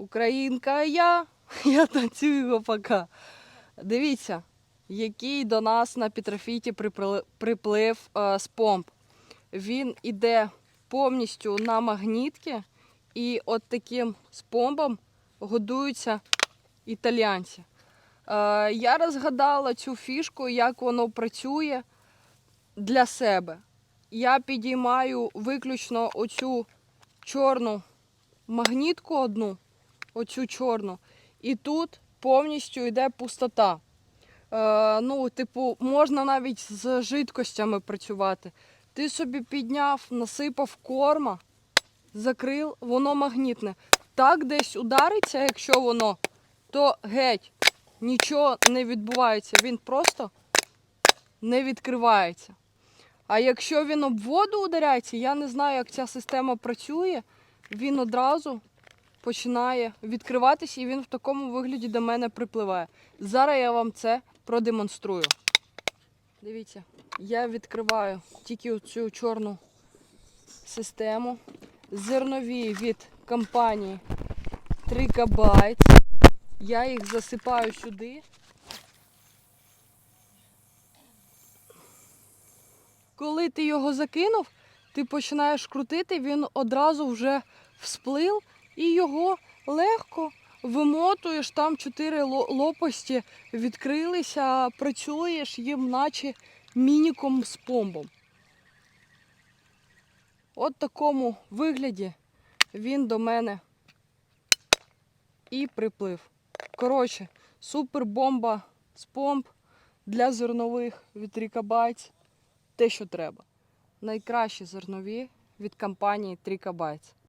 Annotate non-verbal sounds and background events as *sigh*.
Українка я, *laughs* я танцюю гопака. Дивіться, який до нас на Петрофіті приплив е, з помп. Він іде повністю на магнітки, і от таким спомбом годуються італіянці. Е, я розгадала цю фішку, як воно працює для себе. Я підіймаю виключно оцю чорну магнітку одну, оцю чорну, і тут повністю йде пустота. Е, ну, типу, можна навіть з жидкостями працювати. Ти собі підняв, насипав корма, закрив, воно магнітне. Так десь удариться, якщо воно, то геть, нічого не відбувається. Він просто не відкривається. А якщо він об воду ударяється, я не знаю, як ця система працює, він одразу починає відкриватися і він в такому вигляді до мене припливає. Зараз я вам це продемонструю. Дивіться, я відкриваю тільки цю чорну систему. Зернові від компанії Трикабайт. Я їх засипаю сюди. Коли ти його закинув, ти починаєш крутити, він одразу вже всплив і його легко вимотуєш. Там чотири ло- лопасті відкрилися, працюєш їм, наче мініком з помбом. От такому вигляді він до мене і приплив. Коротше, супер бомба з помп для зернових від Рікабайц. Те, що треба. Найкращі зернові від компанії Трікабайц.